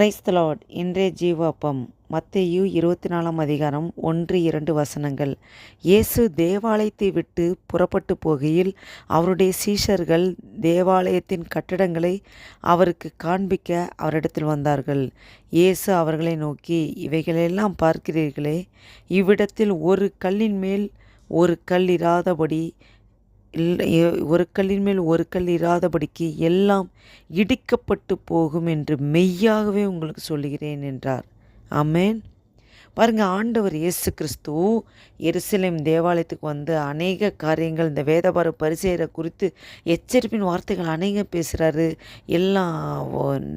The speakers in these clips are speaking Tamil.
கிரைஸ்தலாட் இன்றைய ஜீவாப்பம் மத்தையு இருபத்தி நாலாம் அதிகாரம் ஒன்று இரண்டு வசனங்கள். இயேசு தேவாலயத்தை விட்டு புறப்பட்டு போகையில் அவருடைய சீஷர்கள் தேவாலயத்தின் கட்டடங்களை அவருக்கு காண்பிக்க அவரிடத்தில் வந்தார்கள். இயேசு அவர்களை நோக்கி இவைகளெல்லாம் பார்க்கிறீர்களே இவ்விடத்தில் ஒரு கல்லின் மேல் ஒரு கல் இராதபடி இல்லை ஒரு கல்லின் மேல் ஒரு கல் இராதபடிக்கு எல்லாம் இடிக்கப்பட்டு போகும் என்று மெய்யாகவே உங்களுக்கு சொல்லுகிறேன் என்றார். அமேன் பாருங்க ஆண்டவர் இயேசு கிறிஸ்து எருசலேம் தேவாலயத்துக்கு வந்து அநேக காரியங்கள் இந்த வேதபார பரிசெயரை குறித்து எச்சரிப்பின் வார்த்தைகள் அநேகம் பேசுகிறாரு எல்லாம்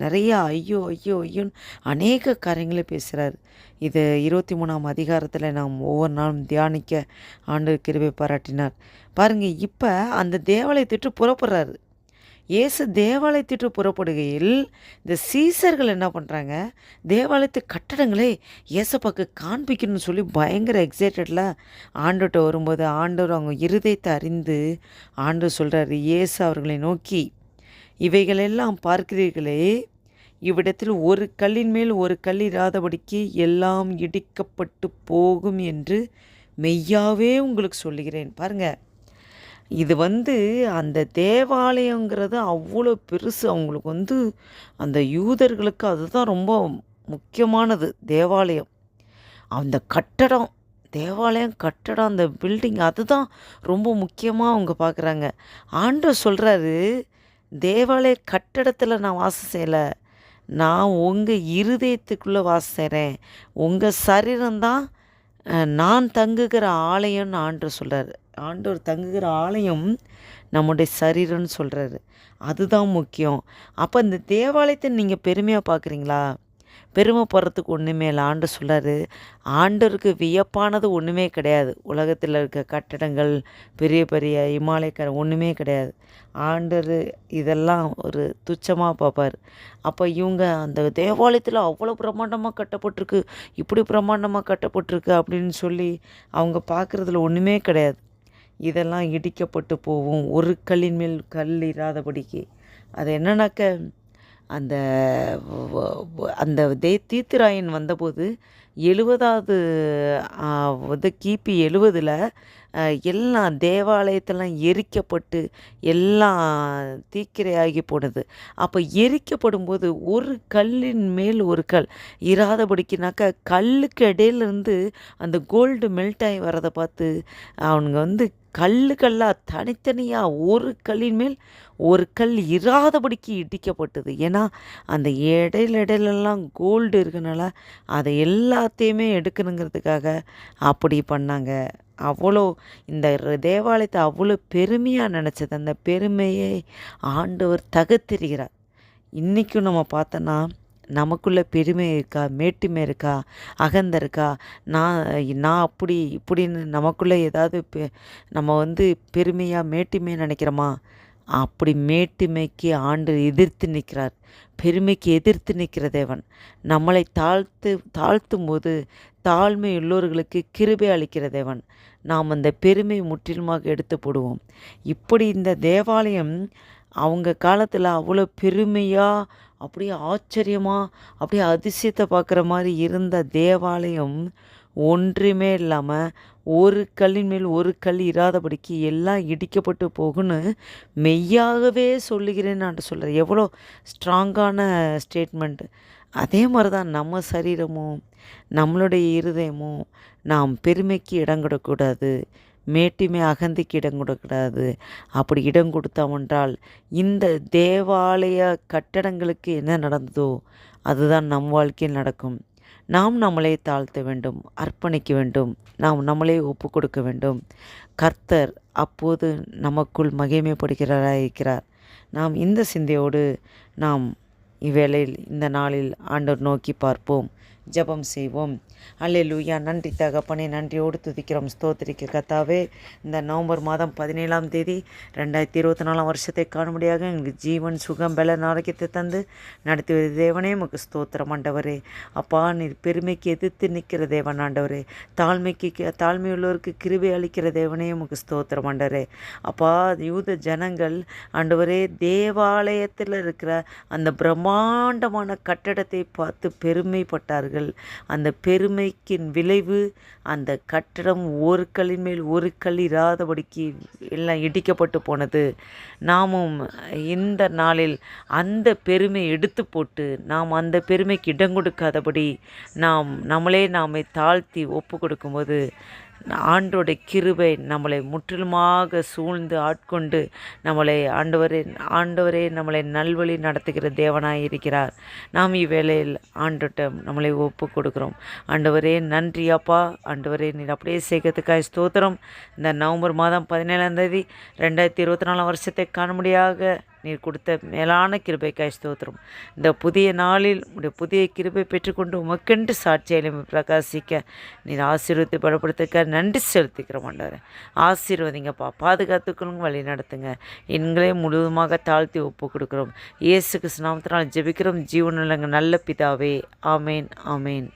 நிறையா ஐயோ ஐயோ ஐயோன்னு அநேக காரியங்களை பேசுகிறாரு இது இருபத்தி மூணாம் அதிகாரத்தில் நாம் ஒவ்வொரு நாளும் தியானிக்க ஆண்டு கிருபை பாராட்டினார். பாருங்க இப்போ அந்த தேவாலயத்தை விட்டு புறப்படுறாரு. இயேசு தேவாலயத்திட்டு புறப்படுகையில் இந்த சீசர்கள் என்ன பண்ணுறாங்க தேவாலயத்து கட்டடங்களே இயேசப்பாக்கு காண்பிக்கணும்னு சொல்லி பயங்கர எக்ஸைட்டடில் ஆண்டுகிட்ட வரும்போது ஆண்டவர் அவங்க இருதயத்தை அறிந்து ஆண்டவர் சொல்கிறாரு இயேசு அவர்களை நோக்கி இவைகளெல்லாம் பார்க்கிறீர்களே இவ்விடத்தில் ஒரு கல்லின் மேல் ஒரு கல் இராதபடிக்கு எல்லாம் இடிக்கப்பட்டு போகும் என்று மெய்யாவே உங்களுக்கு சொல்லுகிறேன். பாருங்கள் இது வந்து அந்த தேவாலயங்கிறது அவ்வளோ பெருசு. அவங்களுக்கு வந்து அந்த யூதர்களுக்கு அதுதான் ரொம்ப முக்கியமானது தேவாலயம். அந்த கட்டடம் தேவாலயம் கட்டடம் அந்த பில்டிங் அதுதான் ரொம்ப முக்கியமாக அவங்க பார்க்குறாங்க ஆண்டவர் சொல்கிறாரு தேவாலய கட்டடத்தில் நான் வாசம் செய்யலை. நான் உங்கள் இருதயத்துக்குள்ளே வாசம் செய்கிறேன் உங்கள் சரீரம்தான் நான் தங்குகிற ஆலயம்னு ஆண்டு சொல்கிறாரு ஆண்டவர் தங்குகிற ஆலயம் நம்முடைய சரீரம்னு சொல்கிறாரு அதுதான் முக்கியம். அப்போ இந்த தேவாலயத்தை நீங்கள் பெருமையாக பார்க்குறீங்களா பெருமைப்படுறதுக்கு ஒன்றுமே இல்லை. ஆண்டு சொல்கிறாரு ஆண்டவருக்கு வியப்பானது ஒன்றுமே கிடையாது. உலகத்தில் இருக்க கட்டடங்கள் பெரிய பெரிய இமாலயக்கரை ஒன்றுமே கிடையாது. ஆண்டர் இதெல்லாம் ஒரு துச்சமாக பார்ப்பார் அப்போ இவங்க அந்த தேவாலயத்தில் அவ்வளோ பிரம்மாண்டமாக கட்டப்பட்டிருக்கு இப்படி பிரம்மாண்டமாக கட்டப்பட்டிருக்கு அப்படின்னு சொல்லி அவங்க பார்க்குறதுல ஒன்றுமே கிடையாது. இதெல்லாம் இடிக்கப்பட்டு போகும். ஒரு கல்லின் மேல் கல் இராதபடிக்கு. அது என்னன்னாக்க அந்த அந்த தே தீத்துராயன் வந்தபோது எழுபதாவது வந்து கிபி எழுபதில் எல்லாம் தேவாலயத்தெல்லாம் எரிக்கப்பட்டு எல்லாம் தீக்கிரையாகி போனது. அப்போ எரிக்கப்படும் போது ஒரு கல்லின் மேல் ஒரு கல். இராதபடிக்குனாக்கா கல்லுக்கு இடையிலேருந்து அந்த கோல்டு மெல்ட் ஆகி வரதை பார்த்து அவனுங்க வந்து கல்லு கல்லாக தனித்தனியாக ஒரு கல்லின் மேல் ஒரு கல் இராதபடிக்கு இடிக்கப்பட்டது. ஏன்னா அந்த இடையில இடையிலெல்லாம் கோல்டு இருக்கனால அதை எல்லாத்தையுமே எடுக்கணுங்கிறதுக்காக அப்படி பண்ணாங்க. அவ்வளோ இந்த தேவாலயத்தை அவ்வளோ பெருமையாக நினச்சது. அந்த பெருமையை ஆண்டவர் தகர்த்தெறிகிறார் இன்றைக்கும் நம்ம பார்த்தோன்னா நமக்குள்ளே பெருமை இருக்கா? மேட்டுமை இருக்கா? அகந்த இருக்கா? நான் நான் அப்படி இப்படின்னு நமக்குள்ளே ஏதாவது பெ- நம்ம வந்து பெருமையாக மேட்டுமையாக நினைக்கிறோமா? அப்படி மேட்டுமைக்கு ஆண்டு எதிர்த்து நிற்கிறார். பெருமைக்கு எதிர்த்து நிற்கிற தேவன். நம்மளை தாழ்த்து தாழ்த்தும் போது தாழ்மை உள்ளோர்களுக்கு கிருபை அளிக்கிற தேவன். நாம் அந்த பெருமை முற்றிலுமாக எடுத்து போடுவோம். இப்படி இந்த தேவாலயம் அவங்க காலத்தில் அவ்வளோ பெருமையாக அப்படியே ஆச்சரியமாக அப்படியே அதிசயத்தை பார்க்குற மாதிரி இருந்த தேவாலயம் ஒன்றுமே இல்லாமல் ஒரு கல்லின் மேல் ஒரு கல் இராதபடிக்கு எல்லாம் இடிக்கப்பட்டு போகுன்னு மெய்யாகவே சொல்லுகிறேன்னு நான் சொல்கிறேன் எவ்வளோ ஸ்ட்ராங்கான ஸ்டேட்மெண்ட்டு அதே மாதிரி தான் நம்ம சரீரமும் நம்மளுடைய இருதயமும் நாம் பெருமைக்கு இடம் கொடுக்கூடாது மேட்டிமை அகந்திக்கு இடம் கொடுக்கக்கூடாது அப்படி இடம் கொடுத்தோமென்றால் இந்த தேவாலய கட்டடங்களுக்கு என்ன நடந்ததோ அதுதான் நம் வாழ்க்கையில் நடக்கும். நாம் நம்மளை தாழ்த்த வேண்டும் அர்ப்பணிக்க வேண்டும் நாம் நம்மளே ஒப்பு கொடுக்க வேண்டும். கர்த்தர் அப்போது நமக்குள் மகிமைப்படுகிறாராக இருக்கிறார். நாம் இந்த சிந்தையோடு நாம் இவ்வேளையில் இந்த நாளில் ஆண்டவர் நோக்கி பார்ப்போம். ஜெபம் செய்வோம். அல்லேலூயா. நன்றி தகப்பனே நன்றியோடு துதிக்கிறோம். ஸ்தோத்திரிக்க கத்தாவே இந்த நவம்பர் மாதம் பதினேழாம் தேதி ரெண்டாயிரத்தி இருபத்தி நாலாம் வருஷத்தை காணும்படியாக எங்களுக்கு ஜீவன் சுகம் பல ஆரோக்கியத்தை தந்து நடத்தி வரும் தேவனே உமக்கு ஸ்தோத்திரம் ஆண்டவரே. அப்பா நீ பெருமைக்கு எதிர்த்து நிற்கிற தேவன் ஆண்டவரே. தாழ்மைக்கு தாழ்மையுள்ளவருக்கு கிருபை அளிக்கிற தேவனே உமக்கு ஸ்தோத்திரம் ஆண்டவரே. அப்பா யூத ஜனங்கள் ஆண்டவரே தேவாலயத்தில் இருக்கிற அந்த பிரம்மாண்டமான கட்டடத்தை பார்த்து பெருமைப்பட்டார்கள். அந்த பெருமைக்கின் விளைவு அந்த கட்டடம் ஒரு கல்லின் மேல் ஒரு கல் இராதபடிக்கு எல்லாம் இடிக்கப்பட்டு போனது. நாமும் இந்த நாளில் அந்த பெருமை எடுத்து போட்டு நாம் அந்த பெருமைக்கு இடம் கொடுக்காதபடி நாம் நம்மளே நாமை தாழ்த்தி ஒப்பு கொடுக்கும்போது ஆண்டோடைய கிருபை நம்மளை முற்றிலுமாக சூழ்ந்து ஆட்கொண்டு நம்மளை ஆண்டவரே ஆண்டவரே நம்மளை நல்வழி நடத்துகிற தேவனாய் இருக்கிறார். நாம் இவ்வேளையில் ஆண்டோட்ட நம்மளை ஒப்பு கொடுக்குறோம் ஆண்டவரே நன்றி அப்பா. ஆண்டவரே நீர் அப்படியே சேர்க்கறதுக்காக ஸ்தோத்திரம். இந்த நவம்பர் மாதம் பதினேழாம் தேதி ரெண்டாயிரத்தி இருபத்தி நாலாம் வருஷத்தை காணும்படியாக நீர் கொடுத்த மேலான கிருபைக்காய் ஸ்தோத்திரம். இந்த புதிய நாளில் உடைய புதிய கிருபை பெற்றுக்கொண்டு உமக்கென்று சாட்சியாலும் பிரகாசிக்க நீர் ஆசீர்வத்தை பலப்படுத்துக்க நன்றி செலுத்திக்கிறோம் மாட்டார் ஆசீர்வதிங்கப்பா பாதுகாத்துக்கணும் வழி நடத்துங்க. எங்களே முழுவதுமாக தாழ்த்தி ஒப்பு கொடுக்குறோம். இயேசு கிருஷ்ணாமத்தினால் ஜெபிக்கிறோம். ஜீவனுள்ளங்க நல்ல பிதாவே. ஆமேன் ஆமேன்.